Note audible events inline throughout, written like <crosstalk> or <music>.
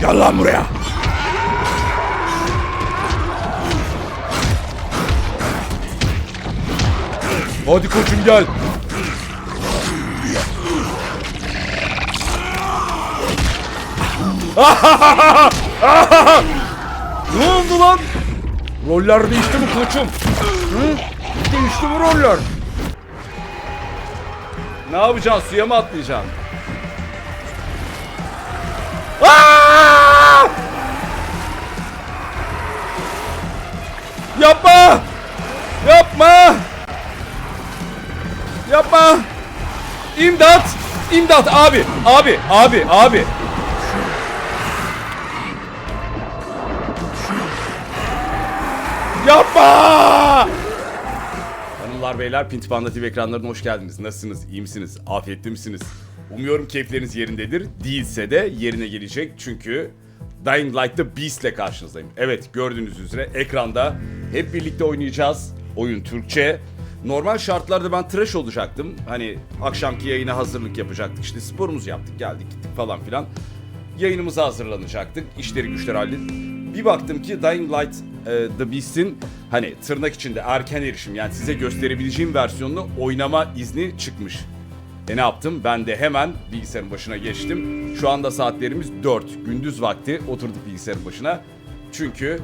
Gel lan buraya. Hadi koçum gel. <laughs> ne oldu lan? Roller değişti mi koçum? Hı? Değişti mi roller? Ne yapacaksın? Suya mı atlayacaksın? Aa! Yapma! Yapma! Yapma! İmdat! İmdat abi! Abi! Abi! Abi! Yapma! Hanımlar beyler Pintipanda TV ekranlarına hoş geldiniz. Nasılsınız? İyi misiniz? Afiyetli misiniz? Umuyorum keyifleriniz yerindedir. Değilse de yerine gelecek çünkü Dying Light The Beast ile karşınızdayım. Evet gördüğünüz üzere ekranda hep birlikte oynayacağız. Oyun Türkçe. Normal şartlarda ben tıraş olacaktım. Hani akşamki yayına hazırlık yapacaktık. İşte sporumuzu yaptık geldik gittik falan filan. Yayınımıza hazırlanacaktık. İşleri güçleri halledip. Bir baktım ki Dying Light e, The Beast'in hani tırnak içinde erken erişim yani size gösterebileceğim versiyonunu oynama izni çıkmış. E ne yaptım? Ben de hemen bilgisayarın başına geçtim. Şu anda saatlerimiz 4. Gündüz vakti oturduk bilgisayarın başına. Çünkü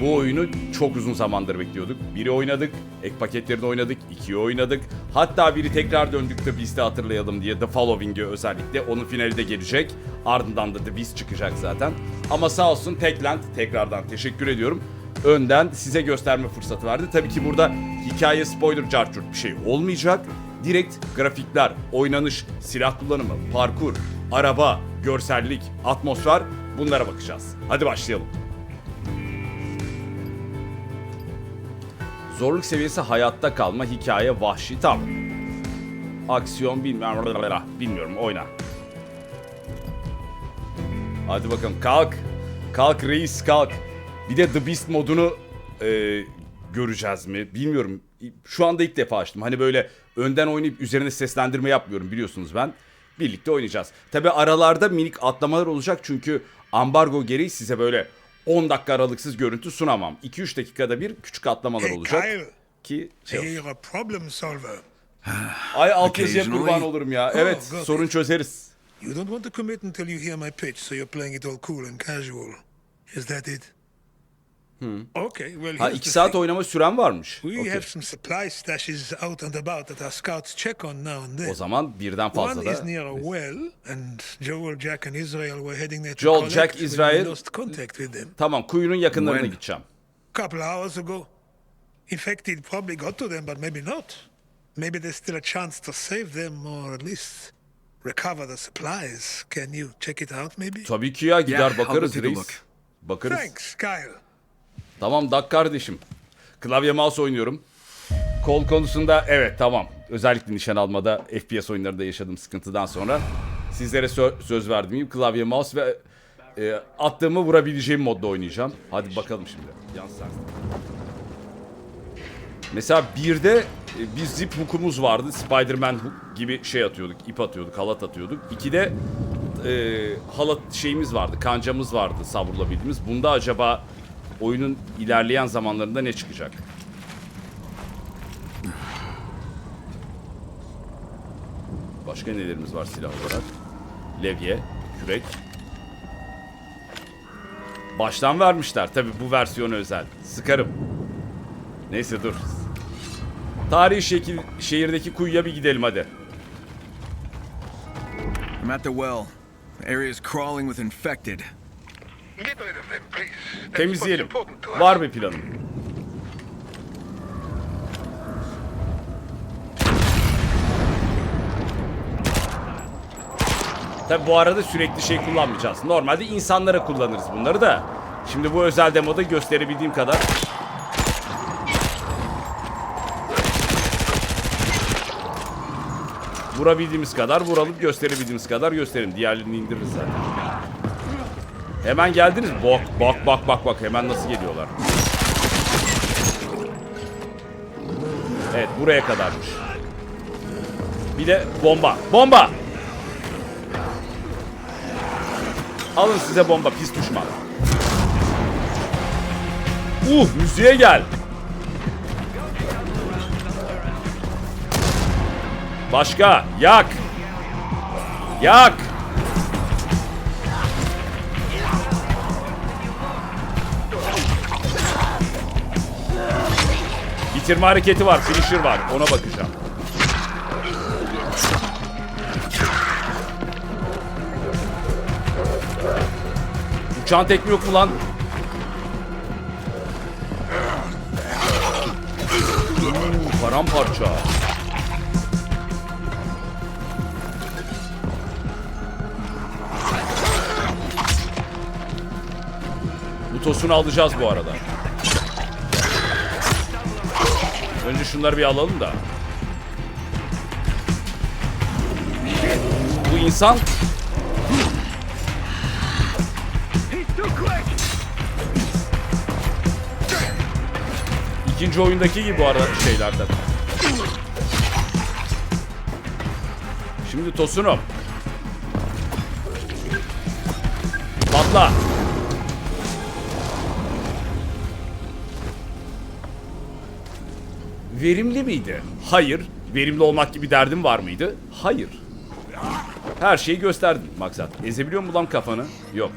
bu oyunu çok uzun zamandır bekliyorduk. Biri oynadık, ek paketlerini oynadık, ikiyi oynadık. Hatta biri tekrar döndük biz de hatırlayalım diye The Following'i özellikle. Onun finali de gelecek. Ardından da The Beast çıkacak zaten. Ama sağ olsun Techland tekrardan teşekkür ediyorum. Önden size gösterme fırsatı verdi. Tabii ki burada hikaye spoiler cartçurt bir şey olmayacak. Direkt grafikler, oynanış, silah kullanımı, parkur, araba, görsellik, atmosfer bunlara bakacağız. Hadi başlayalım. Zorluk seviyesi hayatta kalma, hikaye vahşi tam. Aksiyon bilmiyorum. Bilmiyorum oyna. Hadi bakalım kalk. Kalk reis kalk. Bir de The Beast modunu e, göreceğiz mi? Bilmiyorum. Şu anda ilk defa açtım. Hani böyle önden oynayıp üzerine seslendirme yapmıyorum biliyorsunuz ben. Birlikte oynayacağız. Tabi aralarda minik atlamalar olacak çünkü ambargo gereği size böyle 10 dakika aralıksız görüntü sunamam. 2-3 dakikada bir küçük atlamalar olacak. Ki şey Hey, you're a problem solver. <sighs> Ay alt yazıya kurban olurum ya. Oh, Evet sorun çözeriz. You don't want to commit until you hear my pitch, so you're playing it all cool and casual. Is that it? Okay, well, Ha here's 2 the saat thing. oynama süren varmış. We Okey. have some supply stashes out and about that our scouts check on now and then. O zaman birden fazla One is da. near a well, and Joel, Jack, and Israel were heading there to Joel, collect Jack, Israel- lost contact with them. Tamam kuyunun yakınlarına When? gideceğim. couple hours ago. In fact, it probably got to them, but maybe not. Maybe there's still a chance to save them, or at least recover the supplies. Can you check it out, maybe? Tabii ki ya gider Yeah, bakarız reis. Bakarız. Thanks, Kyle. Tamam Dak kardeşim. Klavye mouse oynuyorum. Kol konusunda evet tamam. Özellikle nişan almada FPS oyunlarında yaşadığım sıkıntıdan sonra sizlere sö- söz verdiğim klavye mouse ve e, attığımı vurabileceğim modda oynayacağım. Hadi bakalım şimdi. Sen- Mesela birde e, bir zip hookumuz vardı. Spider-Man gibi şey atıyorduk, ip atıyorduk, halat atıyorduk. İkide e, halat şeyimiz vardı, kancamız vardı savrulabildiğimiz. Bunda acaba oyunun ilerleyen zamanlarında ne çıkacak? Başka nelerimiz var silah olarak? Levye, kürek. Baştan vermişler tabi bu versiyonu özel. Sıkarım. Neyse dur. Tarihi şekil şehirdeki kuyuya bir gidelim hadi. I'm at the well. The area is crawling with infected. Temizleyelim. Var bir planım. Tabi bu arada sürekli şey kullanmayacağız. Normalde insanlara kullanırız bunları da. Şimdi bu özel demoda gösterebildiğim kadar. Vurabildiğimiz kadar vuralım, gösterebildiğimiz kadar gösterelim. Diğerlerini indiririz zaten. Hemen geldiniz. Bak bak bak bak bak hemen nasıl geliyorlar. Evet buraya kadarmış. Bir de bomba. Bomba! Alın size bomba pis düşman. Uh müziğe gel. Başka yak. Yak. Bitirme hareketi var, finisher var. Ona bakacağım. Uçağın tekmi yok mu lan? Oo, Paramparça. Bu tosunu alacağız bu arada. Önce şunları bir alalım da. Bu insan İkinci oyundaki gibi bu arada şeylerden. Şimdi Tosunum. Patla. Verimli miydi? Hayır. Verimli olmak gibi derdim var mıydı? Hayır. Her şeyi gösterdim maksat. Ezebiliyor mu lan kafanı? Yok.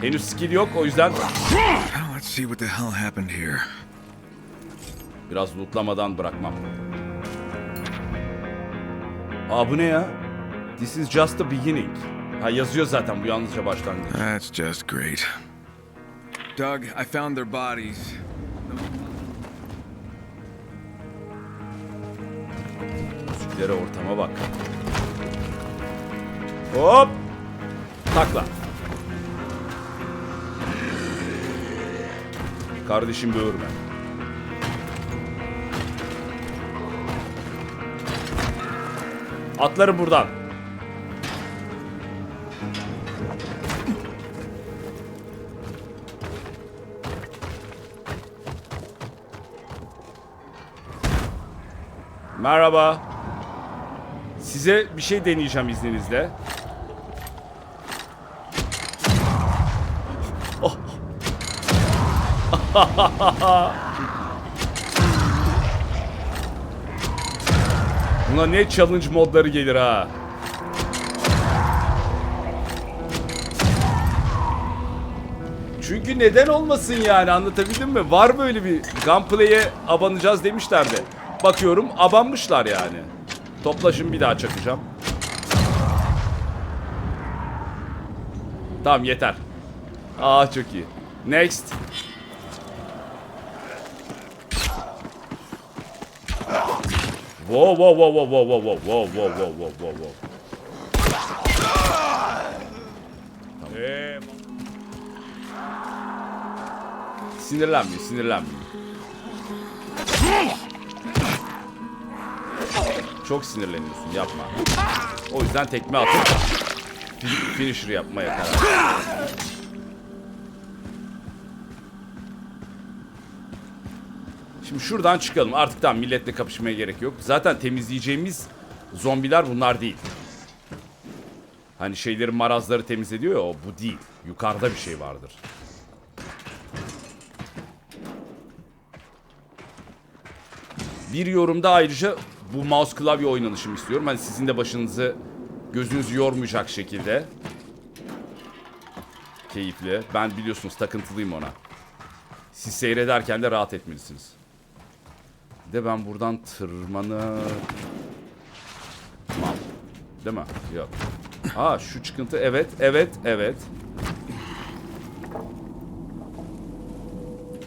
Henüz skill yok o yüzden let's see what the hell happened here. biraz lootlamadan bırakmam. Aa bu ne ya? This is just the beginning. Ha yazıyor zaten bu yalnızca başlangıç. That's just great. Doug, I found their bodies. Müziklere ortama bak. Hop! Takla. Kardeşim böğürme. Atlarım buradan. Merhaba. Size bir şey deneyeceğim izninizle. Oh. <laughs> Buna ne challenge modları gelir ha. Çünkü neden olmasın yani anlatabildim mi? Var böyle bir gunplay'e abanacağız demişlerdi. Bakıyorum abanmışlar yani. Toplaşın bir daha çakacağım. Tamam yeter. Aa çok iyi. Next. Wow wow wow wow wow wow wow wow wow wow wow wow wow. Eee, Sinirlenmeyin, sinirlenmeyin. Çok sinirleniyorsun, yapma. O yüzden tekme atıp fi- finisher yapmaya karar. Şimdi şuradan çıkalım. Artık tamam milletle kapışmaya gerek yok. Zaten temizleyeceğimiz zombiler bunlar değil. Hani şeylerin marazları temizlediyor ya o bu değil. Yukarıda bir şey vardır. Bir yorumda ayrıca bu mouse klavye oynanışımı istiyorum. Hani sizin de başınızı gözünüzü yormayacak şekilde. Keyifli. Ben biliyorsunuz takıntılıyım ona. Siz seyrederken de rahat etmelisiniz. Bir de ben buradan tırmanı... Tamam. Değil mi? Yok. Aa şu çıkıntı evet, evet, evet.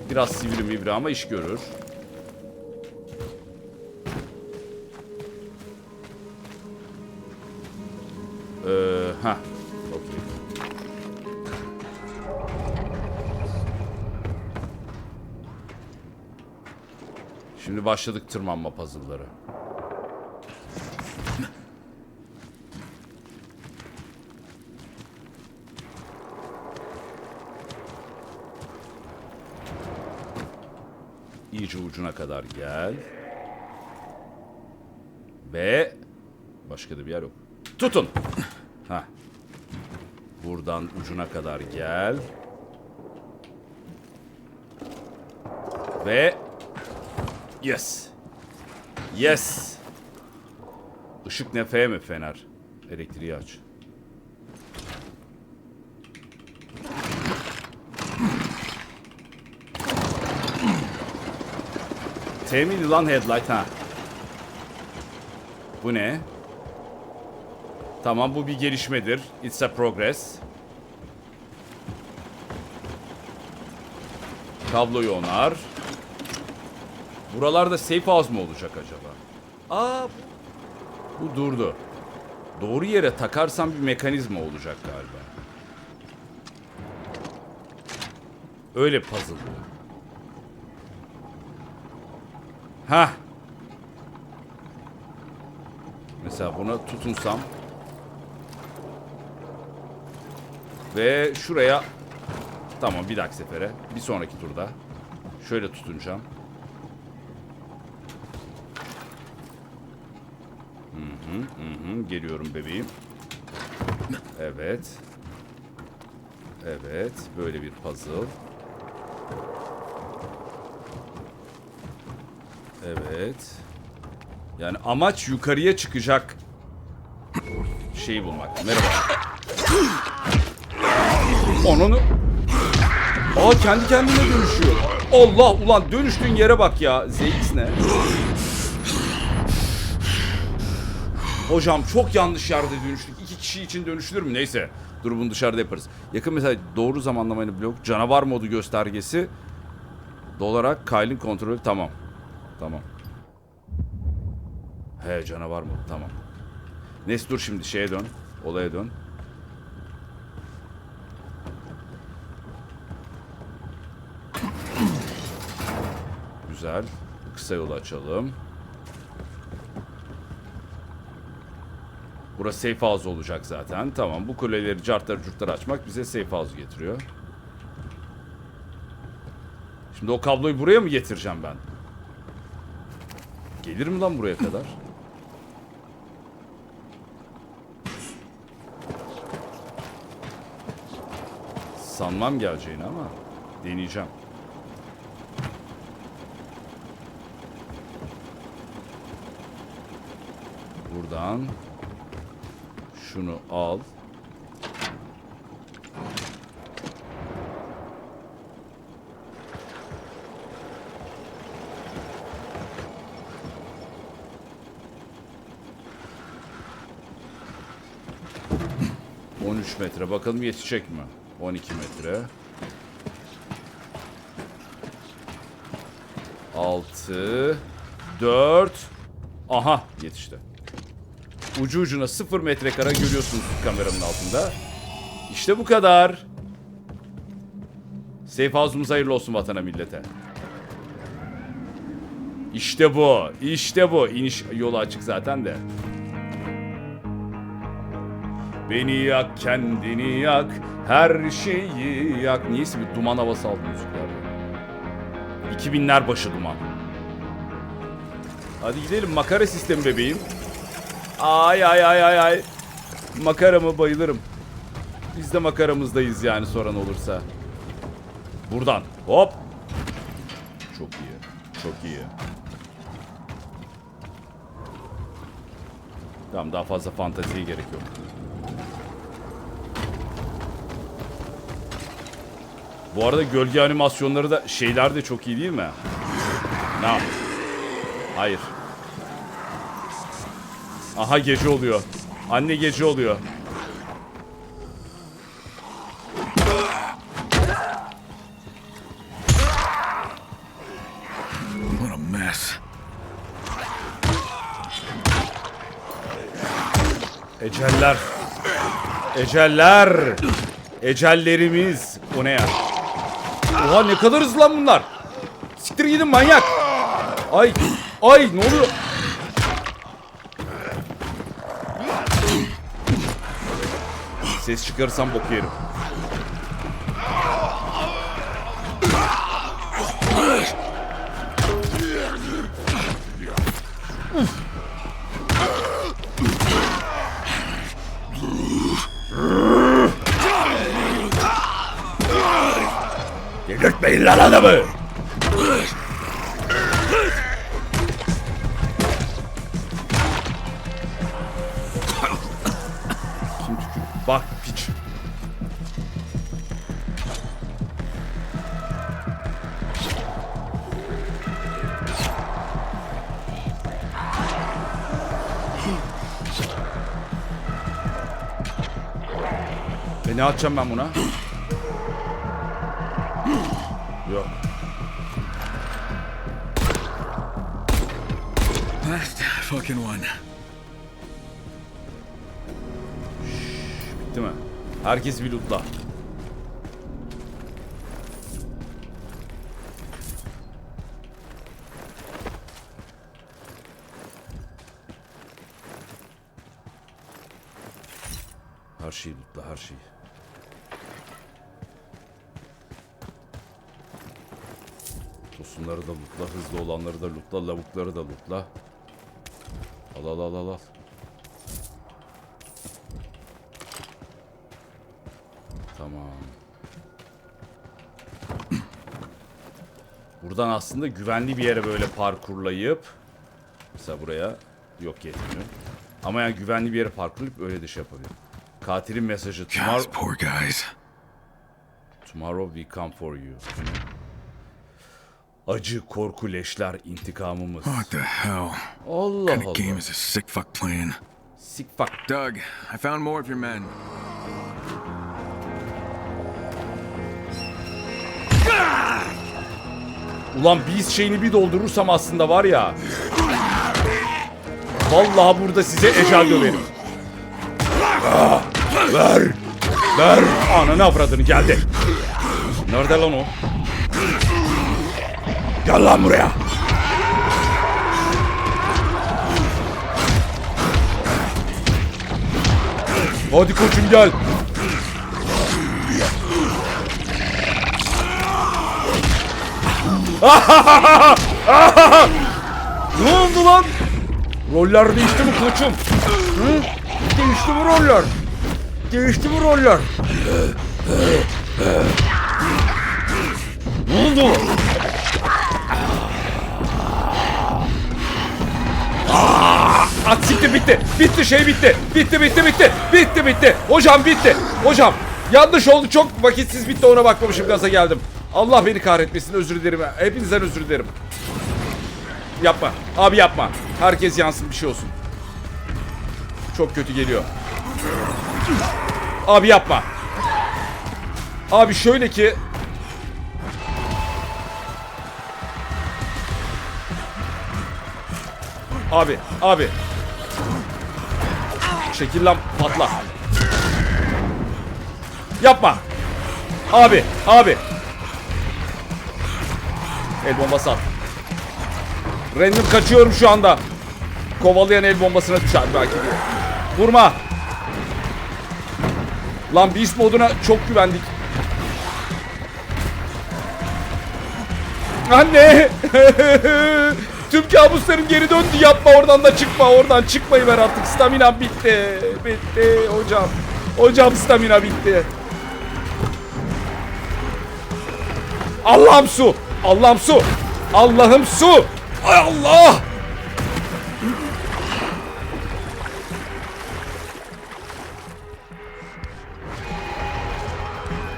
Biraz sivri mivri ama iş görür. Ha. Okey. Şimdi başladık tırmanma puzzle'ları. İyice ucuna kadar gel. Ve başka da bir yer yok. Tutun. Buradan ucuna kadar gel. Ve yes. Yes. Işık ne F mi fener? Elektriği aç. T lan headlight ha? Bu ne? Tamam bu bir gelişmedir. It's a progress. Kabloyu onar. Buralarda safe house mu olacak acaba? Aa bu, durdu. Doğru yere takarsam bir mekanizma olacak galiba. Öyle puzzle bu. Hah. Mesela buna tutunsam. Ve şuraya Tamam bir dahaki sefere. Bir sonraki turda. Şöyle tutunacağım. Hı hı, hı hı. Geliyorum bebeğim. Evet. Evet. Böyle bir puzzle. Evet. Yani amaç yukarıya çıkacak şeyi bulmak. Merhaba. Onunu... Aa kendi kendine dönüşüyor. Allah ulan dönüştüğün yere bak ya. ZX ne? Hocam çok yanlış yerde dönüştük. İki kişi için dönüşülür mü? Neyse. Dur bunu dışarıda yaparız. Yakın mesela doğru zamanlamayla blok. Canavar modu göstergesi. Dolarak Kyle'in kontrolü. Tamam. Tamam. He canavar modu. Tamam. Neyse dur şimdi şeye dön. Olaya dön. Güzel. Kısa yolu açalım. Burası safe house olacak zaten. Tamam bu kuleleri cartları curtları açmak bize safe house getiriyor. Şimdi o kabloyu buraya mı getireceğim ben? Gelir mi lan buraya kadar? Sanmam geleceğini ama deneyeceğim. Buradan şunu al. ...13 metre. Bakalım yetecek mi? 12 metre. 6 4 Aha yetişti. Ucu ucuna 0 metrekare görüyorsunuz kameranın altında. İşte bu kadar. Safe house'umuz hayırlı olsun vatana millete. İşte bu. İşte bu. İniş yolu açık zaten de. Beni yak, kendini yak, her şeyi yak. Niyeyse bir duman havası aldı müzikler. 2000'ler başı duman. Hadi gidelim makara sistemi bebeğim. Ay ay ay ay ay. Makaramı bayılırım. Biz de makaramızdayız yani soran olursa. Buradan. Hop. Çok iyi. Çok iyi. Tamam daha fazla fanteziye gerek yok. Bu arada gölge animasyonları da şeyler de çok iyi değil mi? Ne? Hayır. Aha gece oluyor. Anne gece oluyor. What a mess. Eceller. Eceller. Ecellerimiz. O ne ya? Oha ne kadar hızlı lan bunlar. Siktir gidin manyak. Ay. Ay ne oluyor? Ses çıkarırsam bok yerim. Delirtmeyin lan adamı! Ne atacağım ben buna? Yok. Last fucking one. Değil mi? Herkes bir lootla. Her şeyi lootla, her şeyi. Tosunları da lootla, hızlı olanları da lootla, lavukları da lootla. Al al al al al. Tamam. Buradan aslında güvenli bir yere böyle parkurlayıp mesela buraya yok yetmiyor. Ama yani güvenli bir yere parkurlayıp öyle de şey yapabilirim. Katilin mesajı tomorrow, tomorrow we come for you. Acı, korku, leşler, intikamımız. What the hell? Allah What kind of game is this sick fuck playing? Sik fuck. Doug, I found more of your men. Ulan biz şeyini bir doldurursam aslında var ya. Vallahi burada size ecel döverim. Ah, ver. Ver. Ananı avradını geldi. Nerede lan o? Gel lan buraya. Hadi koçum gel. <laughs> Ne oldu lan? Roller değişti mi koçum? Hı? Değişti mi roller? Değişti mi roller? Ne oldu? Siktir bitti. Bitti şey bitti. Bitti bitti bitti. Bitti bitti. Hocam bitti. Hocam yanlış oldu çok vakitsiz bitti ona bakmamışım gaza geldim. Allah beni kahretmesin özür dilerim. Hepinizden özür dilerim. Yapma. Abi yapma. Herkes yansın bir şey olsun. Çok kötü geliyor. Abi yapma. Abi şöyle ki Abi, abi. Çekil lan patla. Yapma. Abi, abi. El bombası at. Random kaçıyorum şu anda. Kovalayan el bombasına düşer belki diye. Vurma. Lan Beast moduna çok güvendik. Anne! <laughs> Tüm kabuslarım geri döndü. Yapma oradan da çıkma. Oradan çıkmayı ver artık. Stamina bitti. Bitti hocam. Hocam stamina bitti. Allah'ım su. Allah'ım su. Allah'ım su. Ay Allah.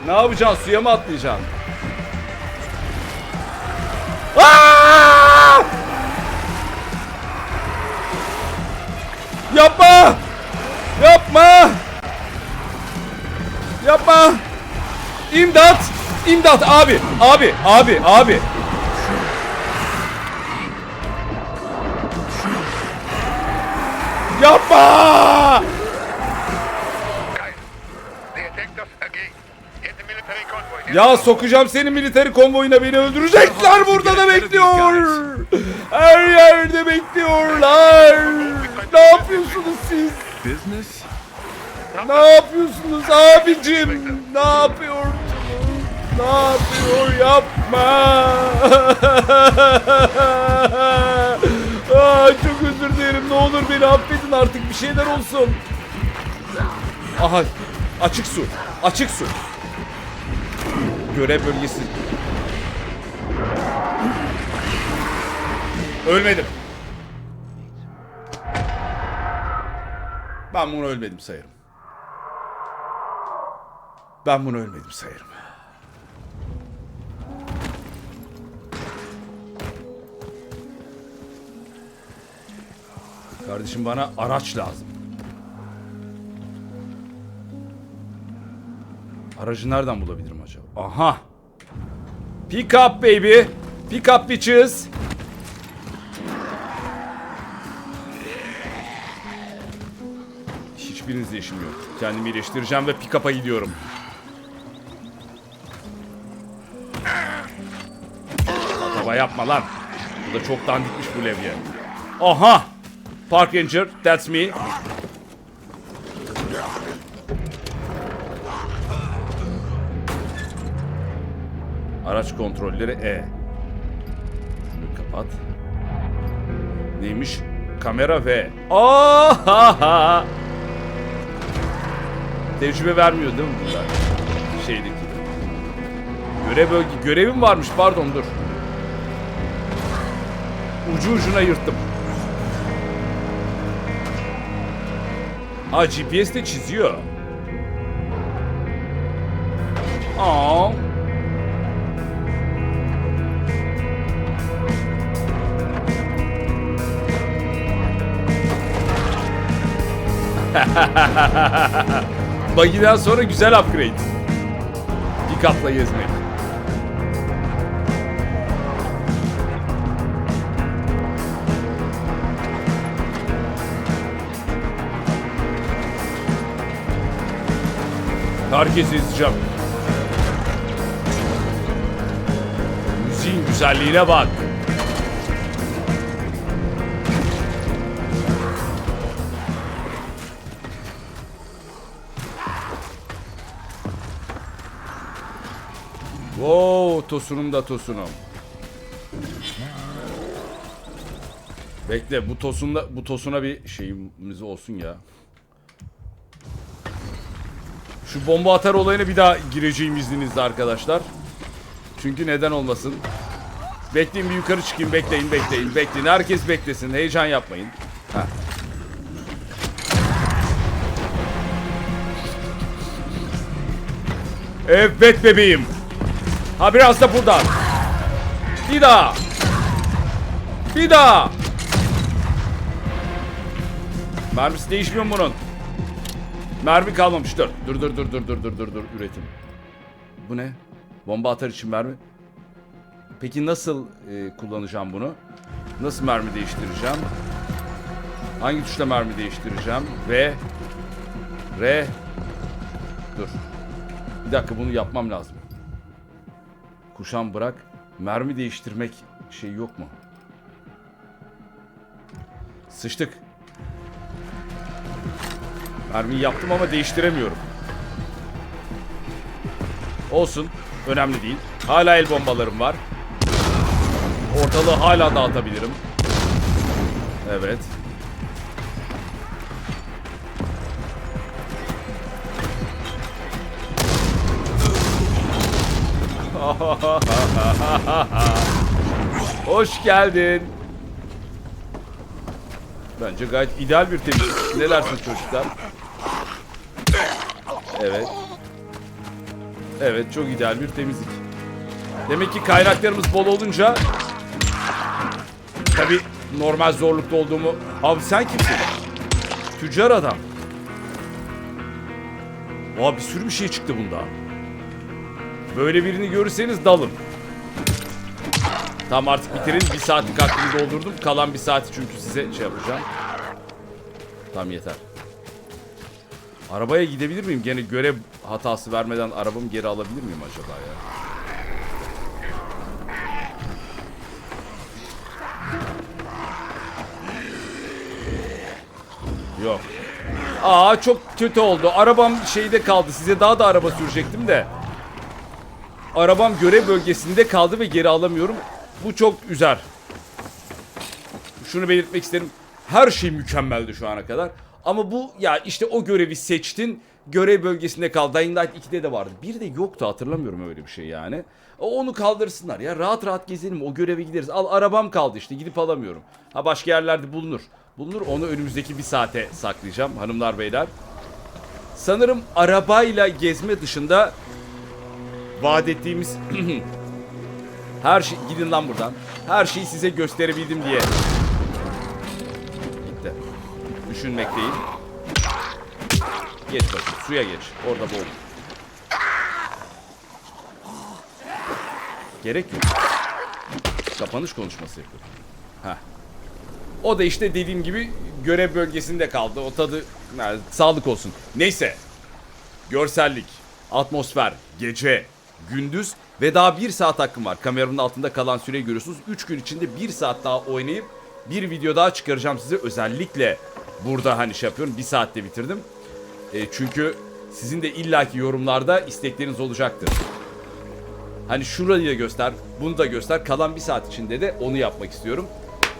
Ne yapacaksın? Suya mı atlayacaksın? Yapma! Yapma! İmdat! İmdat abi! Abi! Abi! Abi! Yapma! Ya sokacağım senin militeri konvoyuna beni öldürecekler burada da bekliyor. Her yerde bekliyorlar. Ne yapıyorsunuz siz? Ne yapıyorsunuz abicim? Ne yapıyorsunuz? Ne yapıyor? Yapma. <laughs> Aa, çok özür dilerim. Ne olur beni affedin artık. Bir şeyler olsun. Aha. Açık su. Açık su. Görev bölgesi. Ölmedim. Ben bunu ölmedim sayarım. Ben bunu ölmedim sayarım. Kardeşim bana araç lazım. Aracı nereden bulabilirim acaba? Aha. Pick up baby. Pick up bitches. Hiçbirinizle işim yok. Kendimi iyileştireceğim ve pick up'a gidiyorum. Yapma lan. Bu da çok dandikmiş bu levye. Aha. Park Ranger, that's me. Araç kontrolleri E. Şunu kapat. Neymiş? Kamera V. Aa! Tecrübe vermiyor değil mi bunlar? Şeydeki. Görev bölge görevim varmış pardon dur. Ucu ucuna yırttım. Aa GPS de çiziyor. Aa. <laughs> Buggy'den sonra güzel upgrade. Pick-up'la gezmek. Herkesi izleyeceğim. Müziğin güzelliğine bak. Wow, tosunum da tosunum. Bekle bu tosunda bu tosuna bir şeyimiz olsun ya. Şu bomba atar olayına bir daha gireceğim izninizle arkadaşlar. Çünkü neden olmasın. Bekleyin bir yukarı çıkayım bekleyin bekleyin bekleyin. Herkes beklesin heyecan yapmayın. Heh. Evet bebeğim. Ha biraz da buradan. Bir daha. Bir daha. Mermisi değişmiyor bunun? Mermi kalmamış. Dur. Dur dur dur dur dur dur dur dur üretim. Bu ne? Bomba atar için mermi. Peki nasıl e, kullanacağım bunu? Nasıl mermi değiştireceğim? Hangi tuşla mermi değiştireceğim? V R Dur. Bir dakika bunu yapmam lazım. Kuşan bırak. Mermi değiştirmek şey yok mu? Sıçtık. Mermiyi yaptım ama değiştiremiyorum. Olsun. Önemli değil. Hala el bombalarım var. Ortalığı hala dağıtabilirim. Evet. <laughs> Hoş geldin. Bence gayet ideal bir temizlik. Ne dersiniz çocuklar? Evet. Evet çok ideal bir temizlik. Demek ki kaynaklarımız bol olunca Tabi normal zorlukta olduğumu Abi sen kimsin? Tüccar adam. Oha bir sürü bir şey çıktı bunda. Böyle birini görürseniz dalın Tamam artık bitirin. Bir saatlik aklını doldurdum. Kalan bir saati çünkü size şey yapacağım. Tamam yeter Arabaya gidebilir miyim? Gene görev hatası vermeden arabamı geri alabilir miyim acaba ya? Yok. Aa çok kötü oldu. Arabam şeyde kaldı. Size daha da araba sürecektim de. Arabam görev bölgesinde kaldı ve geri alamıyorum. Bu çok üzer. Şunu belirtmek isterim. Her şey mükemmeldi şu ana kadar. Ama bu ya işte o görevi seçtin görev bölgesinde kal. Dying Light 2'de de vardı. Bir de yoktu hatırlamıyorum öyle bir şey yani. Onu kaldırsınlar ya. Rahat rahat gezelim. O göreve gideriz. Al arabam kaldı işte. Gidip alamıyorum. Ha başka yerlerde bulunur. Bulunur. Onu önümüzdeki bir saate saklayacağım hanımlar beyler. Sanırım arabayla gezme dışında vaat ettiğimiz <clears throat> her şey gidin lan buradan. Her şeyi size gösterebildim diye. Düşünmekteyim. Geç bakayım. Suya geç. Orada boğul. Gerek yok. Kapanış konuşması yapıyorum. Heh. O da işte dediğim gibi görev bölgesinde kaldı. O tadı yani sağlık olsun. Neyse. Görsellik, atmosfer, gece, gündüz ve daha bir saat hakkım var. Kameranın altında kalan süreyi görüyorsunuz. 3 gün içinde bir saat daha oynayıp bir video daha çıkaracağım size. Özellikle burada hani şey yapıyorum. Bir saatte bitirdim. E, çünkü sizin de illaki yorumlarda istekleriniz olacaktır. Hani şurayı da göster, bunu da göster. Kalan bir saat içinde de onu yapmak istiyorum.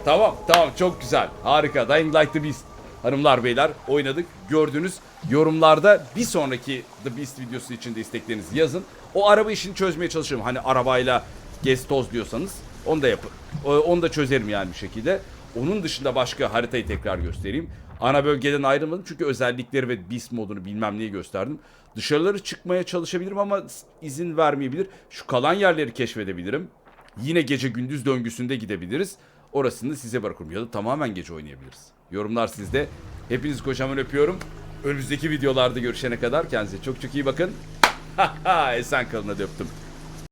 Tamam, tamam çok güzel. Harika. Dying Light the Beast. Hanımlar beyler oynadık. Gördünüz. Yorumlarda bir sonraki The Beast videosu için de isteklerinizi yazın. O araba işini çözmeye çalışırım. Hani arabayla gez toz diyorsanız onu da yapın. O- Onu da çözerim yani bir şekilde. Onun dışında başka haritayı tekrar göstereyim. Ana bölgeden ayrılmadım çünkü özellikleri ve Beast modunu bilmem neyi gösterdim. Dışarıları çıkmaya çalışabilirim ama izin vermeyebilir. Şu kalan yerleri keşfedebilirim. Yine gece gündüz döngüsünde gidebiliriz. Orasını size bırakıyorum ya da tamamen gece oynayabiliriz. Yorumlar sizde. Hepinizi kocaman öpüyorum. Önümüzdeki videolarda görüşene kadar kendinize çok çok iyi bakın. <laughs> Esen kalın hadi öptüm.